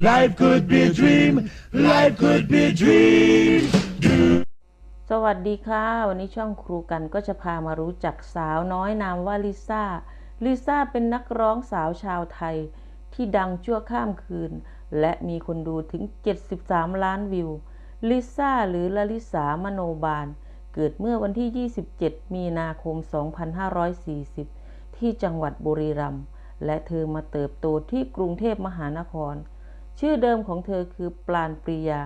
Life could be a dream. Life could be a dream. สวัสดีค่ะ วันนี้ช่องครูกันก็จะพามารู้จักสาวน้อยนามว่าลิซ่า ลิซ่าเป็นนักร้องสาวชาวไทย ที่ดังชั่วข้ามคืน และมีคนดูถึง 73 ล้านวิว ลิซ่าหรือลลิสามโนบาล เกิดเมื่อวันที่ 27 มีนาคม 2540 ที่จังหวัดบุรีรัมย์และเธอมาเติบโตที่กรุงเทพมหานคร ชื่อเดิมของเธอคือปลานปริยา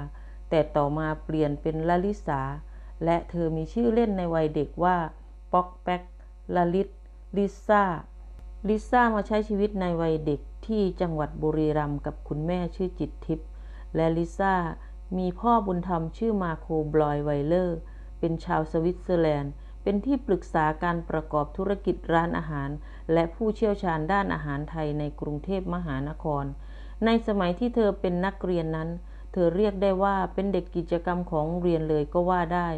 แต่ต่อมาเปลี่ยนเป็นลลิสา และเธอมีชื่อเล่นในวัยเด็กว่า ป๊อกแป๊กลลิต ลิซ่า ลิซ่ามาใช้ชีวิตในวัยเด็กที่จังหวัดบุรีรัมย์กับคุณแม่ชื่อจิตทิพย์ และลิซ่ามีพ่อบุญธรรมชื่อมาโคบลอยไวเลอร์ เป็นชาวสวิตเซอร์แลนด์ เป็นที่ปรึกษาการประกอบธุรกิจร้านอาหาร และผู้เชี่ยวชาญด้านอาหารไทยในกรุงเทพมหานคร ในสมัยที่เธอเป็นนักเรียนนั้น เธอเรียกได้ว่าเป็นเด็กกิจกรรมของเรียนเลยก็ว่าได้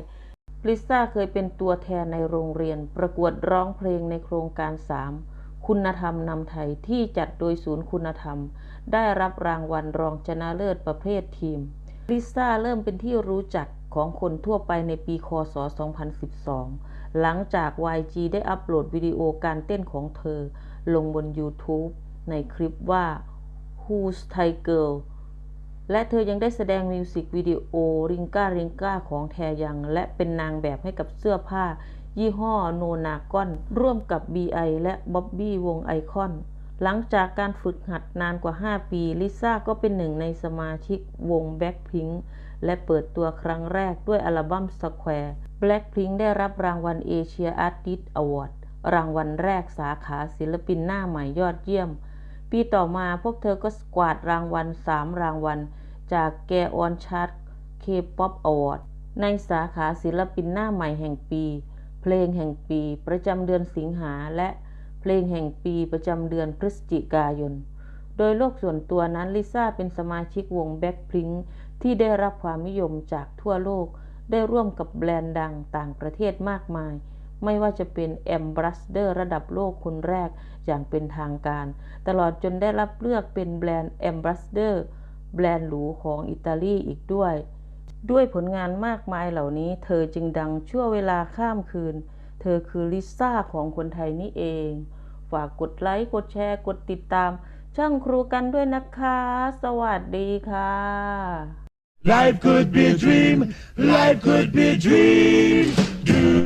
ลิซ่าเคยเป็นตัวแทนในโรงเรียน ประกวดร้องเพลงในโครงการ 3 คุณธรรมนำไทยที่จัดโดยศูนย์คุณธรรม ได้รับรางวัลรองชนะเลิศประเภททีมลิซ่าเริ่มเป็นที่รู้จักของคนทั่วไปในปีคศ 2012 หลังจาก YG ได้อัปโหลดวิดีโอการเต้นของเธอ ลงบน YouTube ในคลิปว่า Who's Thai Girl และเธอยังได้แสดงมิวสิกวิดีโอริงก้าริงก้าของแทยัง และเป็นนางแบบให้กับเสื้อผ้า ยี่ห้อโนนากอน ร่วมกับ BI และบ๊อบบี้วงไอคอน หลังจากการฝึกหัดนานกว่า 5 ปี ลิซ่าก็เป็นหนึ่งในสมาชิกวง Blackpink และเปิดตัวครั้งแรกด้วยอัลบั้ม Square Blackpink ได้รับรางวัล Asia Artist Award รางวัลแรกสาขาศิลปินหน้าใหม่ยอดเยี่ยม ปีต่อมาพวกเธอก็กวาดรางวัล 3 รางวัล จากแกออนชาร์ตเคป๊อปอวอร์ดในสาขาศิลปินหน้าใหม่แห่งปี เพลงแห่งปี ประจำเดือนสิงหาและเพลงแห่งปีประจำเดือนพฤศจิกายน โดยโลกส่วนตัวนั้นลิซ่าเป็นสมาชิกวงแบ็คพิงที่ได้รับความนิยมจากทั่วโลก ได้ร่วมกับแบรนด์ดังต่างประเทศมากมาย ไม่ว่าจะเป็นแอมบรัสเดอร์ระดับโลกคนแรกอย่างเป็นทางการ ตลอดจนได้รับเลือกเป็นแบรนด์แอมบรัสเดอร์แบรนด์หรูของอิตาลีอีกด้วย ด้วยผลงานมากมายเหล่านี้ เธอจึงดังชั่วเวลาข้ามคืน เธอคือลิซ่าของคนไทยนี่เอง ฝากกดไลค์ กดแชร์ กดติดตาม ช่องครูกันด้วยนะคะ สวัสดีค่ะ Life could be a dream. Life could be a dream.